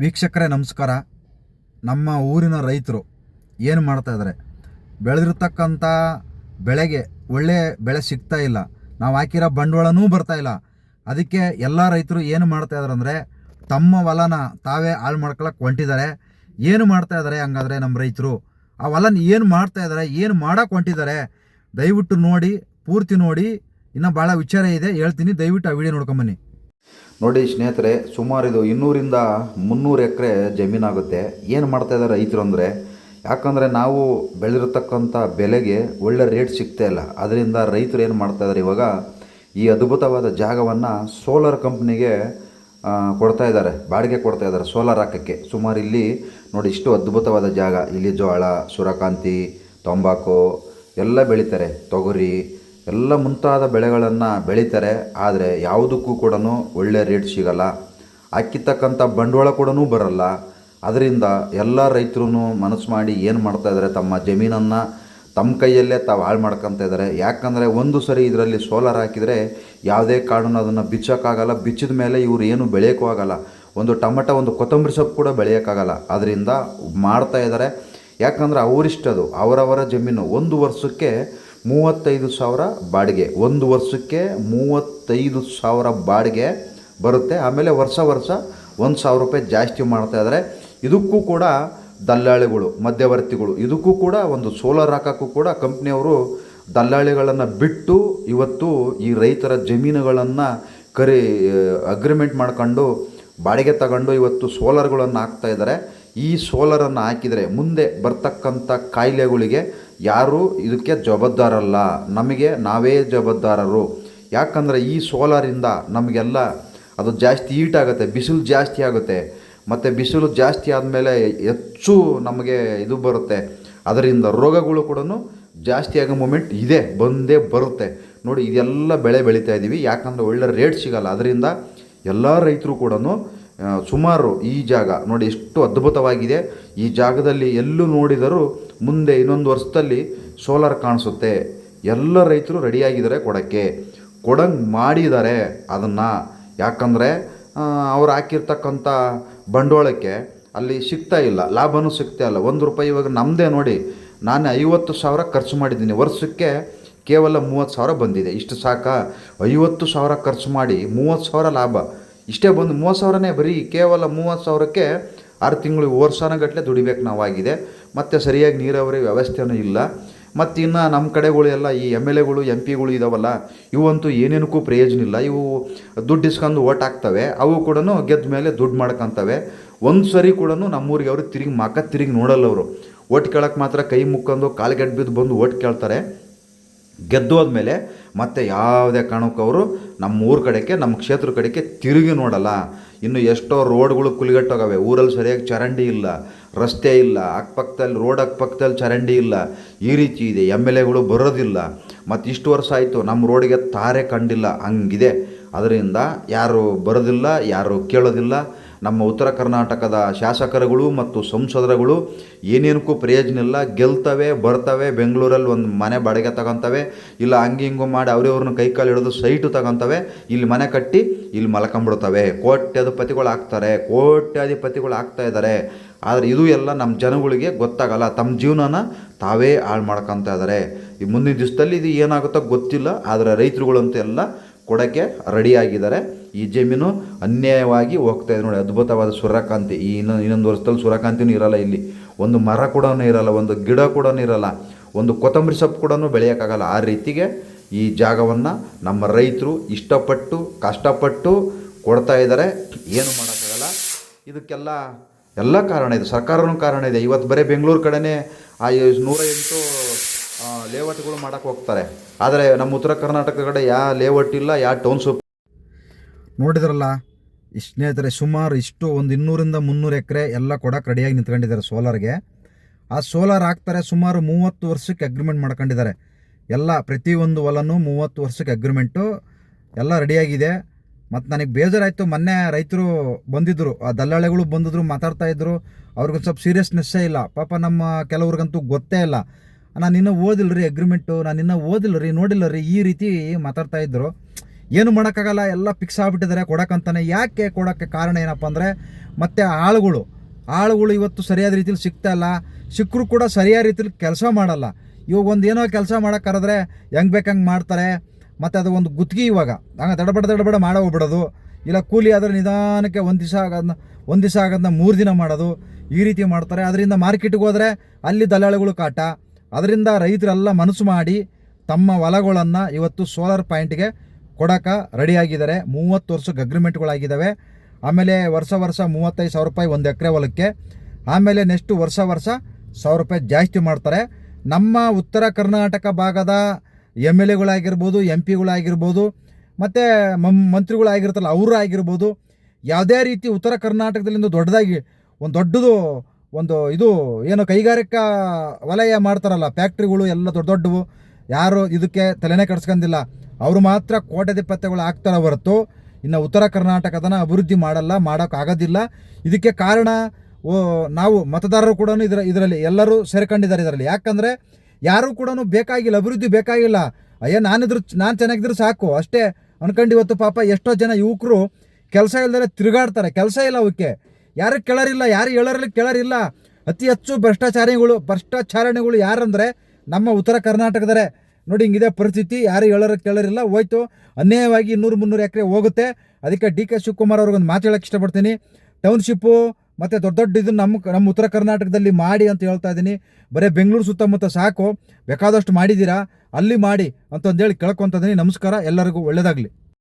ವೀಕ್ಷಕರೇ, ನಮಸ್ಕಾರ. ನಮ್ಮ ಊರಿನ ರೈತರು ಏನು ಮಾಡ್ತಾ ಇದ್ದಾರೆ ಬೆಳೆದಿರ್ತಕ್ಕಂಥ ಬೆಳೆಗೆ ಒಳ್ಳೆ ಬೆಳೆ ಸಿಗ್ತಾ ಇಲ್ಲ. ನಾವು ಹಾಕಿರೋ ಬಂಡವಾಳನೂ ಇಲ್ಲ. ಅದಕ್ಕೆ ಎಲ್ಲ ರೈತರು ಏನು ಮಾಡ್ತಾ ಇದ್ದಾರೆ ಅಂದರೆ, ತಮ್ಮ ಹೊಲನ ತಾವೇ ಹಾಳು ಮಾಡ್ಕೊಳಕ್ಕೆ ಹೊಂಟಿದ್ದಾರೆ. ಏನು ಮಾಡ್ತಾ ಇದ್ದಾರೆ ಹಂಗಾದ್ರೆ ನಮ್ಮ ರೈತರು? ಆ ಹೊಲನ ಏನು ಮಾಡ್ತಾ ಇದ್ದಾರೆ ಏನು ಮಾಡೋಕ್ಕೆ ಹೊಂಟಿದ್ದಾರೆ? ದಯವಿಟ್ಟು ನೋಡಿ, ಪೂರ್ತಿ ನೋಡಿ. ಇನ್ನೂ ಭಾಳ ವಿಚಾರ ಇದೆ. ಹೇಳ್ತೀನಿ, ದಯವಿಟ್ಟು ಆ ವಿಡಿಯೋ ನೋಡ್ಕೊಂಬನ್ನಿ ನೋಡಿ ಸ್ನೇಹಿತರೆ ಸುಮಾರು ಇದು ಇನ್ನೂರಿಂದ ಮುನ್ನೂರು ಎಕರೆ ಜಮೀನಾಗುತ್ತೆ. ಏನು ಮಾಡ್ತಾ ಇದ್ದಾರೆ ರೈತರು ಅಂದರೆ, ಯಾಕಂದರೆ ನಾವು ಬೆಳೆದಿರತಕ್ಕಂಥ ಬೆಲೆಗೆ ಒಳ್ಳೆ ರೇಟ್ ಸಿಗ್ತಾ ಇಲ್ಲ. ಅದರಿಂದ ರೈತರು ಏನು ಮಾಡ್ತಾ ಇದ್ದಾರೆ ಇವಾಗ, ಈ ಅದ್ಭುತವಾದ ಜಾಗವನ್ನು ಸೋಲಾರ್ ಕಂಪ್ನಿಗೆ ಕೊಡ್ತಾ ಇದ್ದಾರೆ ಬಾಡಿಗೆ ಕೊಡ್ತಾ ಇದ್ದಾರೆ ಸೋಲಾರ್ ಹಾಕೋಕ್ಕೆ. ಸುಮಾರು ಇಲ್ಲಿ ನೋಡಿ ಇಷ್ಟು ಅದ್ಭುತವಾದ ಜಾಗ. ಇಲ್ಲಿ ಜೋಳ, ಸೂರ್ಯಕಾಂತಿ, ತಂಬಾಕು ಎಲ್ಲ ಬೆಳೀತಾರೆ. ತೊಗರಿ ಎಲ್ಲ ಮುಂತಾದ ಬೆಳೆಗಳನ್ನು ಬೆಳೀತಾರೆ, ಆದರೆ ಯಾವುದಕ್ಕೂ ಕೂಡ ಒಳ್ಳೆಯ ರೇಟ್ ಸಿಗಲ್ಲ. ಹಾಕಿರ್ತಕ್ಕಂಥ ಬಂಡವಾಳ ಕೂಡ ಬರಲ್ಲ. ಅದರಿಂದ ಎಲ್ಲ ರೈತರು ಮನಸ್ಸು ಮಾಡಿ ಏನು ಮಾಡ್ತಾ ಇದ್ದಾರೆ ತಮ್ಮ ಜಮೀನನ್ನು ತಮ್ಮ ಕೈಯಲ್ಲೇ ತಾವು ಹಾಳು ಮಾಡ್ಕೊತಾ ಇದ್ದಾರೆ ಯಾಕಂದರೆ ಒಂದು ಸರಿ ಇದರಲ್ಲಿ ಸೋಲಾರ್ ಹಾಕಿದರೆ ಯಾವುದೇ ಕಾರಣ ಅದನ್ನು ಬಿಚ್ಚೋಕ್ಕಾಗಲ್ಲ. ಬಿಚ್ಚಿದ ಮೇಲೆ ಇವರು ಏನು ಬೆಳೆಯೋಕ್ಕೂ ಆಗಲ್ಲ. ಒಂದು ಟೊಮೆಟೊ, ಒಂದು ಕೊತ್ತಂಬರಿ ಸೊಪ್ಪು ಕೂಡ ಬೆಳೆಯೋಕ್ಕಾಗಲ್ಲ. ಅದರಿಂದ ಮಾಡ್ತಾ ಇದ್ದಾರೆ ಯಾಕಂದರೆ ಅವರಿಷ್ಟದು, ಅವರವರ ಜಮೀನು. ಒಂದು ವರ್ಷಕ್ಕೆ ಮೂವತ್ತೈದು ಸಾವಿರ ಬಾಡಿಗೆ. ಒಂದು ವರ್ಷಕ್ಕೆ ಮೂವತ್ತೈದು ಸಾವಿರ ಬಾಡಿಗೆ ಬರುತ್ತೆ. ಆಮೇಲೆ ವರ್ಷ ವರ್ಷ ಒಂದು ಸಾವಿರ ರೂಪಾಯಿ ಜಾಸ್ತಿ ಮಾಡ್ತಾ ಇದ್ದಾರೆ ಇದಕ್ಕೂ ಕೂಡ ದಲ್ಲಾಳಿಗಳು, ಮಧ್ಯವರ್ತಿಗಳು, ಇದಕ್ಕೂ ಕೂಡ ಒಂದು ಸೋಲಾರ್ ಹಾಕೋಕ್ಕೂ ಕೂಡ ಕಂಪ್ನಿಯವರು ದಲ್ಲಾಳಿಗಳನ್ನು ಬಿಟ್ಟು ಇವತ್ತು ಈ ರೈತರ ಜಮೀನುಗಳನ್ನು ಕರಿ ಅಗ್ರಿಮೆಂಟ್ ಮಾಡ್ಕೊಂಡು ಬಾಡಿಗೆ ತಗೊಂಡು ಇವತ್ತು ಸೋಲಾರ್ಗಳನ್ನು ಹಾಕ್ತಾ ಇದ್ದಾರೆ ಈ ಸೋಲಾರನ್ನು ಹಾಕಿದರೆ ಮುಂದೆ ಬರ್ತಕ್ಕಂಥ ಕಾಯಿಲೆಗಳಿಗೆ ಯಾರು ಇದಕ್ಕೆ ಜವಾಬ್ದಾರಲ್ಲ? ನಮಗೆ ನಾವೇ ಜವಾಬ್ದಾರರು. ಯಾಕಂದರೆ ಈ ಸೋಲಾರಿಂದ ನಮಗೆಲ್ಲ ಅದು ಜಾಸ್ತಿ ಹೀಟ್ ಆಗುತ್ತೆ ಬಿಸಿಲು ಜಾಸ್ತಿ ಆಗುತ್ತೆ. ಮತ್ತು ಬಿಸಿಲು ಜಾಸ್ತಿ ಆದಮೇಲೆ ಹೆಚ್ಚು ನಮಗೆ ಇದು ಬರುತ್ತೆ. ಅದರಿಂದ ರೋಗಗಳು ಕೂಡ ಜಾಸ್ತಿ ಆಗೋ ಮೂಮೆಂಟ್ ಇದೆ, ಬಂದೇ ಬರುತ್ತೆ. ನೋಡಿ, ಇದೆಲ್ಲ ಬೆಳೆ ಬೆಳೀತಾ ಇದ್ದೀವಿ ಯಾಕಂದರೆ ಒಳ್ಳೆ ರೇಟ್ ಸಿಗಲ್ಲ. ಅದರಿಂದ ಎಲ್ಲ ರೈತರು ಕೂಡ ಸುಮಾರು ಈ ಜಾಗ ನೋಡಿ ಎಷ್ಟು ಅದ್ಭುತವಾಗಿದೆ. ಈ ಜಾಗದಲ್ಲಿ ಎಲ್ಲೂ ನೋಡಿದರೂ ಮುಂದೆ ಇನ್ನೊಂದು ವರ್ಷದಲ್ಲಿ ಸೋಲಾರ್ ಕಾಣಿಸುತ್ತೆ. ಎಲ್ಲ ರೈತರು ರೆಡಿಯಾಗಿದ್ದಾರೆ ಕೊಡೋಕ್ಕೆ. ಕೊಡಂಗೆ ಮಾಡಿದ್ದಾರೆ ಅದನ್ನು. ಯಾಕಂದರೆ ಅವ್ರು ಹಾಕಿರ್ತಕ್ಕಂಥ ಬಂಡವಾಳಕ್ಕೆ ಅಲ್ಲಿ ಸಿಗ್ತಾ ಇಲ್ಲ. ಲಾಭನೂ ಸಿಗ್ತಾ ಇಲ್ಲ. ಒಂದು ರೂಪಾಯಿ ಇವಾಗ ನಮ್ಮದೇ ನೋಡಿ, ನಾನು ಐವತ್ತು ಸಾವಿರ ಖರ್ಚು ಮಾಡಿದ್ದೀನಿ. ವರ್ಷಕ್ಕೆ ಕೇವಲ ಮೂವತ್ತು ಸಾವಿರ ಬಂದಿದೆ. ಇಷ್ಟು ಸಾಕ? ಐವತ್ತು ಸಾವಿರ ಖರ್ಚು ಮಾಡಿ ಮೂವತ್ತು ಸಾವಿರ ಲಾಭ. ಇಷ್ಟೇ ಬಂದು ಮೂವತ್ತು ಸಾವಿರನೇ ಬರೀ ಕೇವಲ ಮೂವತ್ತು ಸಾವಿರಕ್ಕೆ ಆರು ತಿಂಗಳು ವರ್ಷಾನಗಟ್ಟಲೆ ದುಡಿಬೇಕು ನಾವಾಗಿದೆ. ಮತ್ತು ಸರಿಯಾಗಿ ನೀರಾವರಿ ವ್ಯವಸ್ಥೆನೂ ಇಲ್ಲ. ಮತ್ತು ಇನ್ನು ನಮ್ಮ ಕಡೆಗಳು ಎಲ್ಲ ಈ ಎಂ ಎಲ್ ಎಗಳು, ಎಂ ಪಿಗಳು ಇದಾವಲ್ಲ, ಇವಂತೂ ಏನೇನಕ್ಕೂ ಪ್ರಯೋಜನ ಇಲ್ಲ. ಇವು ದುಡ್ಡು ಇಸ್ಕೊಂಡು ಓಟ್ ಹಾಕ್ತವೆ. ಅವು ಕೂಡ ಗೆದ್ದ ಮೇಲೆ ದುಡ್ಡು ಮಾಡ್ಕೊತವೆ. ಒಂದು ಸರಿ ಕೂಡ ನಮ್ಮೂರಿಗೆ ಅವರು ತಿರುಗಿ ಮಕ್ಕ ತಿರುಗಿ ನೋಡಲ್ಲ ಅವರು. ಓಟ್ ಕೇಳೋಕ್ಕೆ ಮಾತ್ರ ಕೈ ಮುಕ್ಕೊಂಡು ಕಾಲ್ಗೆಡ್ ಬಿದ್ದು ಬಂದು ಓಟ್ ಕೇಳ್ತಾರೆ. ಗೆದ್ದು ಮೇಲೆ ಮತ್ತೆ ಯಾವುದೇ ಕಾರಣಕ್ಕೂ ಅವರು ನಮ್ಮ ಊರ ಕಡೆಗೆ, ನಮ್ಮ ಕ್ಷೇತ್ರ ಕಡೆಗೆ ತಿರುಗಿ ನೋಡಲ್ಲ. ಇನ್ನು ಎಷ್ಟೋ ರೋಡ್ಗಳು ಕುಲಿಗಟ್ಟೋಗವೆ. ಊರಲ್ಲಿ ಸರಿಯಾಗಿ ಚರಂಡಿ ಇಲ್ಲ, ರಸ್ತೆ ಇಲ್ಲ, ಅಕ್ಕಪಕ್ಕದಲ್ಲಿ, ರೋಡ್ ಅಕ್ಕಪಕ್ಕದಲ್ಲಿ ಚರಂಡಿ ಇಲ್ಲ. ಈ ರೀತಿ ಇದೆ. ಎಂ ಎಲ್ ಎಗಳು ಬರೋದಿಲ್ಲ. ಮತ್ತು ಇಷ್ಟು ವರ್ಷ ಆಯಿತು, ನಮ್ಮ ರೋಡಿಗೆ ತಾರೆ ಕಂಡಿಲ್ಲ. ಹಂಗಿದೆ. ಅದರಿಂದ ಯಾರು ಬರೋದಿಲ್ಲ, ಯಾರು ಕೇಳೋದಿಲ್ಲ. ನಮ್ಮ ಉತ್ತರ ಕರ್ನಾಟಕದ ಶಾಸಕರುಗಳು ಮತ್ತು ಸಂಸದರುಗಳು ಏನೇನಕ್ಕೂ ಪ್ರಯೋಜನ ಇಲ್ಲ. ಗೆಲ್ತವೆ, ಬರ್ತವೆ, ಬೆಂಗಳೂರಲ್ಲಿ ಒಂದು ಮನೆ ಬಾಡಿಗೆ ತಗೊತವೆ, ಇಲ್ಲ ಹಂಗೆ ಹಿಂಗು ಮಾಡಿ ಅವ್ರವ್ರನ್ನ ಕೈ ಕಾಲು ಹಿಡಿದು ಸೈಟು ತಗೊತವೆ, ಇಲ್ಲಿ ಮನೆ ಕಟ್ಟಿ ಇಲ್ಲಿ ಮಲ್ಕೊಂಬಿಡ್ತವೆ. ಕೋಟ್ಯಾಧಿಪತಿಗಳು ಆಗ್ತಾರೆ, ಕೋಟ್ಯಾಧಿಪತಿಗಳು ಆಗ್ತಾ ಇದ್ದಾರೆ. ಆದರೆ ಇದು ಎಲ್ಲ ನಮ್ಮ ಜನಗಳಿಗೆ ಗೊತ್ತಾಗಲ್ಲ. ತಮ್ಮ ಜೀವನನ ತಾವೇ ಹಾಳು ಮಾಡ್ಕೊತಾ ಇದ್ದಾರೆ. ಈ ಮುಂದಿನ ದಿವಸದಲ್ಲಿ ಇದು ಏನಾಗುತ್ತೋ ಗೊತ್ತಿಲ್ಲ, ಆದರೆ ರೈತರುಗಳಂತೆಲ್ಲ ಕೊಡೋಕ್ಕೆ ರೆಡಿಯಾಗಿದ್ದಾರೆ ಈ ಜಮೀನು ಅನ್ಯಾಯವಾಗಿ ಹೋಗ್ತಾ ಇದೆ ನೋಡಿ, ಅದ್ಭುತವಾದ ಸೂರ್ಯಕಾಂತಿ. ಈ ಇನ್ನೊಂದು ಇನ್ನೊಂದು ವರ್ಷದಲ್ಲಿ ಸೂರ್ಯಕಾಂತಿನೂ ಇರಲ್ಲ ಇಲ್ಲಿ. ಒಂದು ಮರ ಕೂಡ ಇರಲ್ಲ, ಒಂದು ಗಿಡ ಕೂಡ ಇರಲ್ಲ. ಒಂದು ಕೊತ್ತಂಬರಿ ಸೊಪ್ಪು ಕೂಡ ಬೆಳೆಯೋಕ್ಕಾಗಲ್ಲ. ಆ ರೀತಿಗೆ ಈ ಜಾಗವನ್ನು ನಮ್ಮ ರೈತರು ಇಷ್ಟಪಟ್ಟು, ಕಷ್ಟಪಟ್ಟು ಕೊಡ್ತಾ ಇದ್ದಾರೆ. ಏನು ಮಾಡೋಕ್ಕಾಗಲ್ಲ. ಇದಕ್ಕೆಲ್ಲ ಎಲ್ಲ ಕಾರಣ ಇದೆ. ಸರ್ಕಾರನೂ ಕಾರಣ ಇದೆ. ಇವತ್ತು ಬರೀ ಬೆಂಗಳೂರು ಕಡೆನೇ ಆ ನೂರ ಎಂಟು ಲೇಔಟ್ಗಳು ಮಾಡೋಕ್ಕೆ ಹೋಗ್ತಾರೆ. ಆದರೆ ನಮ್ಮ ಉತ್ತರ ಕರ್ನಾಟಕದ ಕಡೆ ಯಾವ ಲೇಔಟ್ ಇಲ್ಲ ಯಾವ ಟೌನ್ಶಿಪ್ ನೋಡಿದ್ರಲ್ಲ? ಸ್ನೇಹಿತರೆ, ಸುಮಾರು ಇಷ್ಟು ಒಂದು ಇನ್ನೂರಿಂದ ಮುನ್ನೂರು ಎಕರೆ ಎಲ್ಲ ಕೊಡಕ್ಕೆ ರೆಡಿಯಾಗಿ ನಿಂತ್ಕೊಂಡಿದ್ದಾರೆ ಸೋಲಾರ್ಗೆ. ಆ ಸೋಲಾರ್ ಹಾಕ್ತಾರೆ ಸುಮಾರು ಮೂವತ್ತು ವರ್ಷಕ್ಕೆ ಅಗ್ರಿಮೆಂಟ್ ಮಾಡ್ಕೊಂಡಿದ್ದಾರೆ. ಎಲ್ಲ ಪ್ರತಿಯೊಂದು ಹೊಲನೂ ಮೂವತ್ತು ವರ್ಷಕ್ಕೆ ಅಗ್ರಿಮೆಂಟು. ಎಲ್ಲ ರೆಡಿಯಾಗಿದೆ. ಮತ್ತು ನನಗೆ ಬೇಜಾರಾಯಿತು. ಮೊನ್ನೆ ರೈತರು ಬಂದಿದ್ದರು ಆ ದಲ್ಲಾಳಿಗಳು ಬಂದಿದ್ರು, ಮಾತಾಡ್ತಾ ಇದ್ರು. ಅವ್ರಿಗೊಂದು ಸ್ವಲ್ಪ ಸೀರಿಯಸ್ನೆಸ್ಸೇ ಇಲ್ಲ. ಪಾಪ ನಮ್ಮ ಕೆಲವ್ರಿಗಂತೂ ಗೊತ್ತೇ ಇಲ್ಲ. ನಾನು ಇನ್ನೂ ಓದಿಲ್ಲ ರೀ ಅಗ್ರಿಮೆಂಟು. ನಾನು ಇನ್ನೂ ಓದಿಲ್ಲ ರೀ ನೋಡಿಲ್ಲ ರೀ ಈ ರೀತಿ ಮಾತಾಡ್ತಾ ಇದ್ರು. ಏನು ಮಾಡೋಕ್ಕಾಗಲ್ಲ, ಎಲ್ಲ ಫಿಕ್ಸ್ ಆಗಿಬಿಟ್ಟಿದ್ದಾರೆ ಕೊಡೋಕ್ಕಂತಾನೆ. ಯಾಕೆ ಕೊಡೋಕ್ಕೆ ಕಾರಣ ಏನಪ್ಪ ಅಂದರೆ, ಮತ್ತು ಆಳುಗಳು ಆಳುಗಳು ಇವತ್ತು ಸರಿಯಾದ ರೀತಿಯಲ್ಲಿ ಸಿಗ್ತಾ ಇಲ್ಲ. ಸಿಕ್ಕರು ಕೂಡ ಸರಿಯಾದ ರೀತಿಯಲ್ಲಿ ಕೆಲಸ ಮಾಡಲ್ಲ. ಇವಾಗ ಒಂದು ಏನೋ ಕೆಲಸ ಮಾಡೋಕ್ಕಾದ್ರೆ ಹೆಂಗೆ ಬೇಕಂಗೆ ಮಾಡ್ತಾರೆ. ಮತ್ತು ಅದು ಒಂದು ಗುತ್ತಿಗೆ ಇವಾಗ. ಹಂಗೆ ದಡಬಡ ದಡಬಡ ಮಾಡೋ ಹೋಗ್ಬಿಡೋದು. ಇಲ್ಲ ಕೂಲಿ ಆದರೆ ನಿಧಾನಕ್ಕೆ ಒಂದು ದಿವಸ ಆಗೋದನ್ನ ಒಂದು ದಿವಸ ಆಗೋದನ್ನ ಮೂರು ದಿನ ಮಾಡೋದು. ಈ ರೀತಿ ಮಾಡ್ತಾರೆ. ಅದರಿಂದ ಮಾರ್ಕೆಟ್ಗೆ ಹೋದರೆ ಅಲ್ಲಿ ದಲ್ಲಾಳಿಗಳು ಕಾಟ. ಅದರಿಂದ ರೈತರೆಲ್ಲ ಮನಸ್ಸು ಮಾಡಿ ತಮ್ಮ ಹೊಲಗಳನ್ನು ಇವತ್ತು ಸೋಲಾರ್ ಪಾಯಿಂಟ್ಗೆ ಕೊಡೋಕೆ ರೆಡಿಯಾಗಿದ್ದಾರೆ ಮೂವತ್ತು ವರ್ಷಕ್ಕೆ ಅಗ್ರಿಮೆಂಟ್ಗಳಾಗಿದ್ದಾವೆ ಆಮೇಲೆ ವರ್ಷ ವರ್ಷ ಮೂವತ್ತೈದು ಸಾವಿರ ರೂಪಾಯಿ ಒಂದು ಎಕರೆ ಹೊಲಕ್ಕೆ. ಆಮೇಲೆ ನೆಕ್ಸ್ಟು ವರ್ಷ ವರ್ಷ ಸಾವಿರ ರೂಪಾಯಿ ಜಾಸ್ತಿ ಮಾಡ್ತಾರೆ. ನಮ್ಮ ಉತ್ತರ ಕರ್ನಾಟಕ ಭಾಗದ ಎಂ ಎಲ್ ಎಗಳಾಗಿರ್ಬೋದು, ಎಂ ಪಿಗಳಾಗಿರ್ಬೋದು, ಮತ್ತು ಮಂ ಮಂತ್ರಿಗಳಾಗಿರ್ತಾರಲ್ಲ ಅವರು ಆಗಿರ್ಬೋದು ಯಾವುದೇ ರೀತಿ ಉತ್ತರ ಕರ್ನಾಟಕದಲ್ಲಿಂದು ದೊಡ್ಡದಾಗಿ ಒಂದು ದೊಡ್ಡದು ಒಂದು ಇದು ಏನು ಕೈಗಾರಿಕಾ ವಲಯ ಮಾಡ್ತಾರಲ್ಲ, ಫ್ಯಾಕ್ಟ್ರಿಗಳು ಎಲ್ಲ ದೊಡ್ಡ ದೊಡ್ಡವು. ಯಾರು ಇದಕ್ಕೆ ತಲೆನೇ ಕೆಡ್ಸ್ಕೊಂಡಿಲ್ಲ ಅವರು ಮಾತ್ರ ಕೋಟ್ಯಾಧಿಪತ್ಯಗಳು ಆಗ್ತಾರೆ ಹೊರತು ಇನ್ನು ಉತ್ತರ ಕರ್ನಾಟಕದನ ಅಭಿವೃದ್ಧಿ ಮಾಡಲ್ಲ, ಮಾಡೋಕ್ಕಾಗೋದಿಲ್ಲ. ಇದಕ್ಕೆ ಕಾರಣ ನಾವು ಮತದಾರರು ಕೂಡ ಇದರ, ಇದರಲ್ಲಿ ಎಲ್ಲರೂ ಸೇರ್ಕೊಂಡಿದ್ದಾರೆ ಇದರಲ್ಲಿ. ಯಾಕಂದರೆ ಯಾರೂ ಕೂಡ ಬೇಕಾಗಿಲ್ಲ, ಅಭಿವೃದ್ಧಿ ಬೇಕಾಗಿಲ್ಲ. ಅಯ್ಯೋ, ನಾನಿದ್ರು, ನಾನು ಚೆನ್ನಾಗಿದ್ರು ಸಾಕು. ಅಷ್ಟೇ ಅನ್ಕೊಂಡು ಇವತ್ತು ಪಾಪ ಎಷ್ಟೋ ಜನ ಯುವಕರು ಕೆಲಸ ಇಲ್ಲದೇ ತಿರುಗಾಡ್ತಾರೆ. ಕೆಲಸ ಇಲ್ಲ ಅವಕ್ಕೆ. ಯಾರು ಕೆಳರಿಲ್ಲ, ಯಾರು ಹೇಳೋರಲ್ಲಿ ಕೆಳರಿಲ್ಲ. ಅತಿ ಹೆಚ್ಚು ಭ್ರಷ್ಟಾಚಾರಿಗಳು, ಭ್ರಷ್ಟಾಚಾರಣೆಗಳು ಯಾರಂದರೆ ನಮ್ಮ ಉತ್ತರ ಕರ್ನಾಟಕದರೆ ನೋಡಿ ಹಿಂಗಿದೆ ಪರಿಸ್ಥಿತಿ, ಯಾರು ಹೇಳೋರು ಕೇಳೋರಿಲ್ಲ. ಹೋಯ್ತು, ಅನ್ಯಾಯವಾಗಿ ಇನ್ನೂರು ಮುನ್ನೂರು ಎಕರೆ ಹೋಗುತ್ತೆ. ಅದಕ್ಕೆ ಡಿ ಕೆ ಶಿವಕುಮಾರ್ ಅವ್ರಿಗೊಂದು ಮಾತು ಹೇಳಕ್ಕೆ ಇಷ್ಟಪಡ್ತೀನಿ. ಟೌನ್ಶಿಪ್ಪು ಮತ್ತು ದೊಡ್ಡ ದೊಡ್ಡ ಇದನ್ನು ನಮ್ಮ ನಮ್ಮ ಉತ್ತರ ಕರ್ನಾಟಕದಲ್ಲಿ ಮಾಡಿ ಅಂತ ಹೇಳ್ತಾ ಇದ್ದೀನಿ. ಬರೀ ಬೆಂಗಳೂರು ಸುತ್ತಮುತ್ತ ಸಾಕು. ಬೇಕಾದಷ್ಟು ಮಾಡಿದ್ದೀರಾ? ಅಲ್ಲಿ ಮಾಡಿ ಅಂತಂದೇಳಿ ಕೇಳ್ಕೊತ ಇದ್ದೀನಿ. ನಮಸ್ಕಾರ, ಎಲ್ಲರಿಗೂ ಒಳ್ಳೆಯದಾಗಲಿ